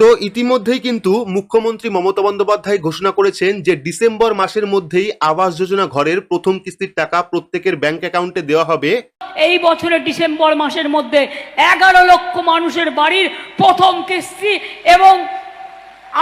তো ইতিমধ্যেই কিন্তু মুখ্যমন্ত্রী মমতা বন্দ্যোপাধ্যায় ঘোষণা করেছেন যে ডিসেম্বর মাসের মধ্যেই আবাস যোজনা ঘরের প্রথম কিস্তির টাকা প্রত্যেকের ব্যাংক অ্যাকাউন্টে দেওয়া হবে। এই বছরের ডিসেম্বর মাসের মধ্যে এগারো লক্ষ মানুষের বাড়ির প্রথম কিস্তি এবং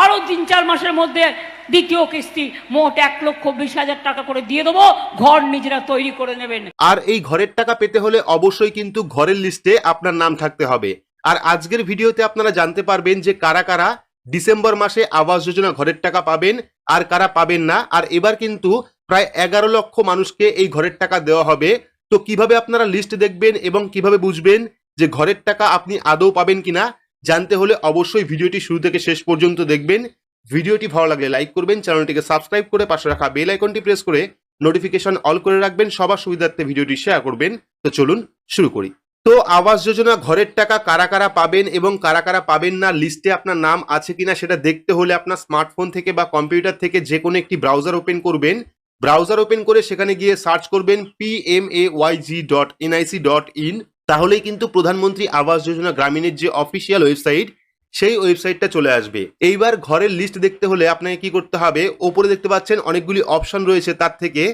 আরও তিন চার মাসের মধ্যে দ্বিতীয় কিস্তি মোট এক লক্ষ বিশ হাজার টাকা করে দিয়ে দেবো। ঘর নিজেরা তৈরি করে নেবেন। আর এই ঘরের টাকা পেতে হলে অবশ্যই কিন্তু ঘরের লিস্টে আপনার নাম থাকতে হবে। আর আজকের ভিডিওতে আপনারা জানতে পারবেন যে কারা কারা ডিসেম্বর মাসে আবাস যোজনা ঘরের টাকা পাবেন আর কারা পাবেন না। আর এবার কিন্তু প্রায় এগারো লক্ষ মানুষকে এই ঘরের টাকা দেওয়া হবে। তো কীভাবে আপনারা লিস্ট দেখবেন এবং কীভাবে বুঝবেন যে ঘরের টাকা আপনি আদৌ পাবেন কিনা, জানতে হলে অবশ্যই ভিডিওটি শুরু থেকে শেষ পর্যন্ত দেখবেন। ভিডিওটি ভালো লাগলে লাইক করবেন, চ্যানেলটিকে সাবস্ক্রাইব করে পাশে রাখা বেল আইকনটি প্রেস করে নোটিফিকেশন অল করে রাখবেন, সবার সুবিধার্থে ভিডিওটি শেয়ার করবেন। তো চলুন শুরু করি। তো আবাস যোজনা ঘরের টাকা কারা কারা পাবেন এবং কারা কারা পাবেন না লিস্টে আপনার নাম আছে কিনা সেটা দেখতে হলে আপনার স্মার্টফোন থেকে বা কম্পিউটার থেকে যে কোনো একটি ব্রাউজার ওপেন করবেন। ব্রাউজার ওপেন করে সেখানে গিয়ে সার্চ করবেন P M A Y G dot NIC dot in তাহলেই কিন্তু প্রধানমন্ত্রী আবাস যোজনা গ্রামীণের যে অফিসিয়াল ওয়েবসাইট, সেই ওয়েবসাইটটা চলে আসবে। এইবার ঘরের লিস্ট দেখতে হলে আপনাকে কি করতে হবে? ওপরে দেখতে পাচ্ছেন অনেকগুলি অপশন রয়েছে তার থেকে।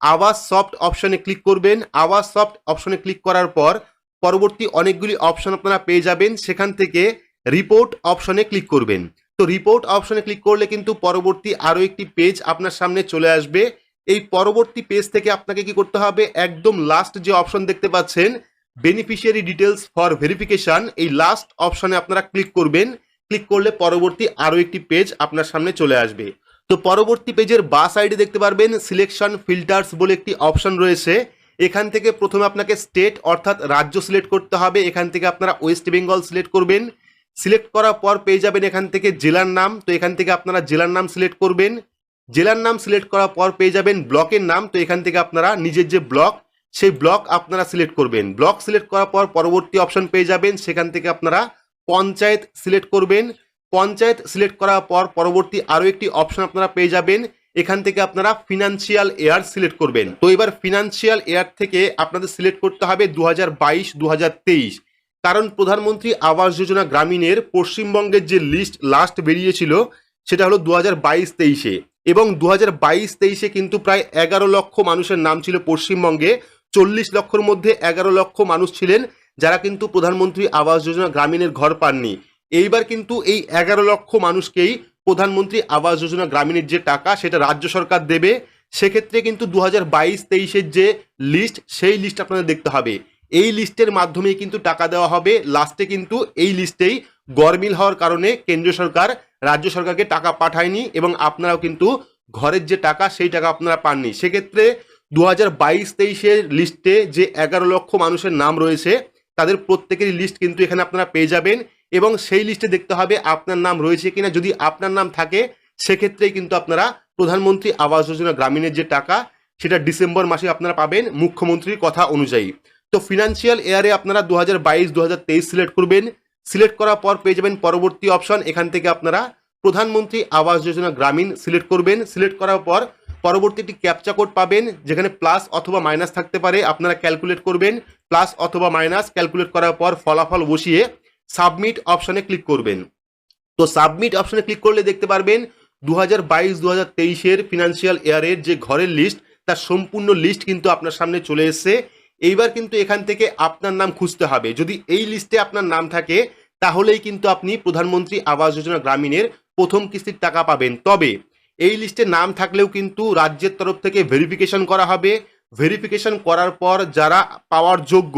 আওয়াজ সফট অপশনে ক্লিক করবেন। আওয়াজ সফট অপশনে ক্লিক করার পর পরবর্তী অনেকগুলি অপশন আপনারা পেয়ে যাবেন। সেখান থেকে রিপোর্ট অপশনে ক্লিক করবেন। তো রিপোর্ট অপশনে ক্লিক করলে কিন্তু পরবর্তী আরও একটি পেজ আপনার সামনে চলে আসবে। এই পরবর্তী পেজ থেকে আপনাকে কি করতে হবে? একদম লাস্ট যে অপশন দেখতে পাচ্ছেন বেনিফিশিয়ারি ডিটেলস ফর ভেরিফিকেশন এই লাস্ট অপশনে আপনারা ক্লিক করবেন। ক্লিক করলে পরবর্তী আরও একটি পেজ আপনার সামনে চলে আসবে। তো পরবর্তী পেজের বা সাইডে দেখতে পারবেন সিলেকশন ফিল্টার্স বলে একটি অপশন রয়েছে। এখান থেকে প্রথমে আপনাকে স্টেট অর্থাৎ রাজ্য সিলেক্ট করতে হবে। এখান থেকে আপনারা ওয়েস্ট বেঙ্গল সিলেক্ট করবেন। সিলেক্ট করার পর পেয়ে যাবেন এখান থেকে জেলার নাম। তো এখান থেকে আপনারা জেলার নাম সিলেক্ট করবেন। জেলার নাম সিলেক্ট করার পর পেয়ে যাবেন ব্লকের নাম। তো এখান থেকে আপনারা নিজের যে ব্লক সেই ব্লক আপনারা সিলেক্ট করবেন। ব্লক সিলেক্ট করার পর পরবর্তী অপশন পেয়ে যাবেন। সেখান থেকে আপনারা পঞ্চায়েত সিলেক্ট করবেন। পঞ্চায়েত সিলেক্ট করার পর পরবর্তী আরও একটি অপশন আপনারা পেয়ে যাবেন। এখান থেকে আপনারা ফিনান্সিয়াল এয়ার সিলেক্ট করবেন। তো এবার ফিনান্সিয়াল এয়ার থেকে আপনাদের সিলেক্ট করতে হবে দু হাজার বাইশ দু হাজার তেইশ। কারণ প্রধানমন্ত্রী আবাস যোজনা গ্রামীণের পশ্চিমবঙ্গের যে লিস্ট লাস্ট বেরিয়েছিল, সেটা হলো দু হাজার বাইশ তেইশে। এবং দু হাজার বাইশ তেইশে কিন্তু প্রায় এগারো লক্ষ মানুষের নাম ছিল পশ্চিমবঙ্গে। চল্লিশ লক্ষর মধ্যে এগারো লক্ষ মানুষ ছিলেন, যারা কিন্তু প্রধানমন্ত্রী আবাস যোজনা গ্রামীণের ঘর পাননি। এইবার কিন্তু এই এগারো লক্ষ মানুষকেই প্রধানমন্ত্রী আবাস যোজনা গ্রামীণের যে টাকা, সেটা রাজ্য সরকার দেবে। সেক্ষেত্রে কিন্তু দু হাজার বাইশ তেইশের যে লিস্ট সেই লিস্ট আপনাদের দেখতে হবে। এই লিস্টের মাধ্যমে কিন্তু টাকা দেওয়া হবে। লাস্টে কিন্তু এই লিস্টেই গরমিল হওয়ার কারণে কেন্দ্রীয় সরকার, রাজ্য সরকারকে টাকা পাঠায়নি এবং আপনারাও কিন্তু ঘরের যে টাকা, সেই টাকা আপনারা পাননি। সেক্ষেত্রে দু হাজার বাইশ তেইশের লিস্টে যে এগারো লক্ষ মানুষের নাম রয়েছে, তাদের প্রত্যেকেরই লিস্ট কিন্তু এখানে আপনারা পেয়ে যাবেন। এবং সেই লিস্টে দেখতে হবে আপনার নাম রয়েছে কিনা। যদি আপনার নাম থাকে, সেক্ষেত্রেই কিন্তু আপনারা প্রধানমন্ত্রী আবাস যোজনা গ্রামীণের যে টাকা, সেটা ডিসেম্বর মাসে আপনারা পাবেন মুখ্যমন্ত্রীর কথা অনুযায়ী। তো ফিনান্সিয়াল এয়ারে আপনারা দু হাজার বাইশ দু হাজার তেইশ সিলেক্ট করবেন। সিলেক্ট করার পর পেয়ে যাবেন পরবর্তী অপশন এখান থেকে আপনারা প্রধানমন্ত্রী আবাস যোজনা গ্রামীণ সিলেক্ট করবেন। সিলেক্ট করার পর পরবর্তী একটি ক্যাপচা কোড পাবেন, যেখানে প্লাস অথবা মাইনাস থাকতে পারে। আপনারা ক্যালকুলেট করবেন প্লাস অথবা মাইনাস ক্যালকুলেট করার পর ফলাফল বসিয়ে সাবমিট অপশনে ক্লিক করবেন। তো সাবমিট অপশনে ক্লিক করলে দেখতে পারবেন দু হাজার বাইশ দু হাজার তেইশের ফিনান্সিয়াল ইয়ারের যে ঘরের লিস্ট তার সম্পূর্ণ লিস্ট কিন্তু আপনার সামনে চলে এসছে। এইবার কিন্তু এখান থেকে আপনার নাম খুঁজতে হবে। যদি এই লিস্টে আপনার নাম থাকে, তাহলেই কিন্তু আপনি প্রধানমন্ত্রী আবাস যোজনা গ্রামীণের প্রথম কিস্তির টাকা পাবেন। তবে এই লিস্টে নাম থাকলেও কিন্তু রাজ্যের তরফ থেকে ভেরিফিকেশন করা হবে। ভেরিফিকেশন করার পর যারা পাওয়ার যোগ্য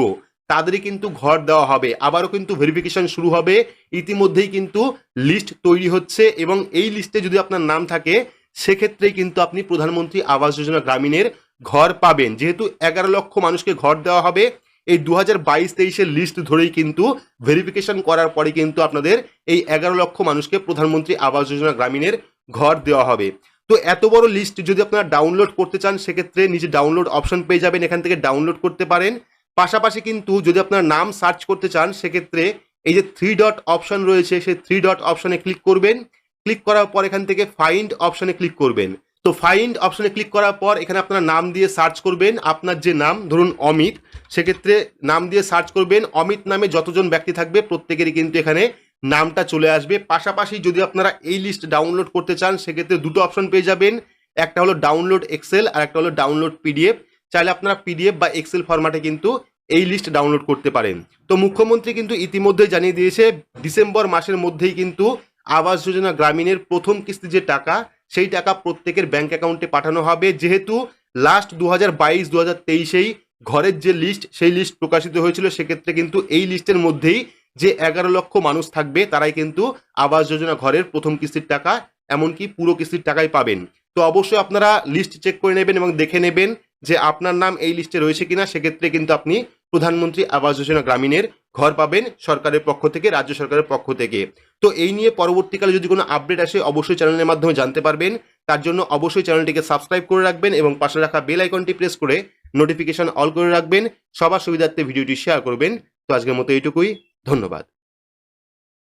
তাদেরই কিন্তু ঘর দেওয়া হবে। আবারও কিন্তু ভেরিফিকেশন শুরু হবে। ইতিমধ্যেই কিন্তু লিস্ট তৈরি হচ্ছে এবং এই লিস্টে যদি আপনার নাম থাকে, সেক্ষেত্রেই কিন্তু আপনি প্রধানমন্ত্রী আবাস যোজনা গ্রামীণের ঘর পাবেন। যেহেতু এগারো লক্ষ মানুষকে ঘর দেওয়া হবে, এই দু হাজার বাইশ তেইশের লিস্ট ধরেই কিন্তু ভেরিফিকেশন করার পরে কিন্তু আপনাদের এই এগারো লক্ষ মানুষকে প্রধানমন্ত্রী আবাস যোজনা গ্রামীণের ঘর দেওয়া হবে। তো এত বড় লিস্ট যদি আপনারা ডাউনলোড করতে চান, সেক্ষেত্রে নিজে ডাউনলোড অপশন পেয়ে যাবেন। এখান থেকে ডাউনলোড করতে পারেন। পাশাপাশি কিন্তু যদি আপনার নাম সার্চ করতে চান, সেক্ষেত্রে এই যে থ্রি ডট অপশন রয়েছে, সেই থ্রি ডট অপশনে ক্লিক করবেন। ক্লিক করার পর এখান থেকে ফাইন্ড অপশনে ক্লিক করবেন। তো ফাইন্ড অপশনে ক্লিক করার পর এখানে আপনার নাম দিয়ে সার্চ করবেন। আপনার যে নাম, ধরুন অমিত, সেক্ষেত্রে নাম দিয়ে সার্চ করবেন। অমিত নামে যতজন ব্যক্তি থাকবে, প্রত্যেকেরই কিন্তু এখানে নামটা চলে আসবে। পাশাপাশি যদি আপনারা এই লিস্ট ডাউনলোড করতে চান, সেক্ষেত্রে দুটো অপশন পেয়ে যাবেন। একটা হলো ডাউনলোড এক্সেল আর একটা হলো ডাউনলোড পিডিএফ চাইলে আপনারা পিডিএফ বা এক্সেল ফরম্যাটে কিন্তু এই লিস্ট ডাউনলোড করতে পারেন। তো মুখ্যমন্ত্রী কিন্তু ইতিমধ্যে জানিয়ে দিয়েছে ডিসেম্বর মাসের মধ্যেই কিন্তু আবাস যোজনা গ্রামীণের প্রথম কিস্তি যে টাকা, সেই টাকা প্রত্যেকের ব্যাংক অ্যাকাউন্টে পাঠানো হবে। যেহেতু লাস্ট দু হাজার বাইশ দু হাজার তেইশেই ঘরের যে লিস্ট সেই লিস্ট প্রকাশিত হয়েছিল, সেক্ষেত্রে কিন্তু এই লিস্টের মধ্যেই যে এগারো লক্ষ মানুষ থাকবে, তারাই কিন্তু আবাস যোজনা ঘরের প্রথম কিস্তির টাকা, এমনকি পুরো কিস্তির টাকাই পাবেন। তো অবশ্যই আপনারা লিস্ট চেক করে নেবেন এবং দেখে নেবেন যে আপনার নাম এই লিস্টে রয়েছে কিনা, সেক্ষেত্রে কিন্তু আপনি প্রধানমন্ত্রী আবাস যোজনা গ্রামীণের ঘর পাবেন সরকারের পক্ষ থেকে, রাজ্য সরকারের পক্ষ থেকে। তো এই নিয়ে পরবর্তীকালে যদি কোনো আপডেট আসে, অবশ্যই চ্যানেলের মাধ্যমে জানতে পারবেন। তার জন্য অবশ্যই চ্যানেলটিকে সাবস্ক্রাইব করে রাখবেন এবং পাশে রাখা বেল আইকনটি প্রেস করে নোটিফিকেশন অল করে রাখবেন। সবার সুবিধার্থে ভিডিওটি শেয়ার করবেন। তো আজকের মতো এইটুকুই। ধন্যবাদ।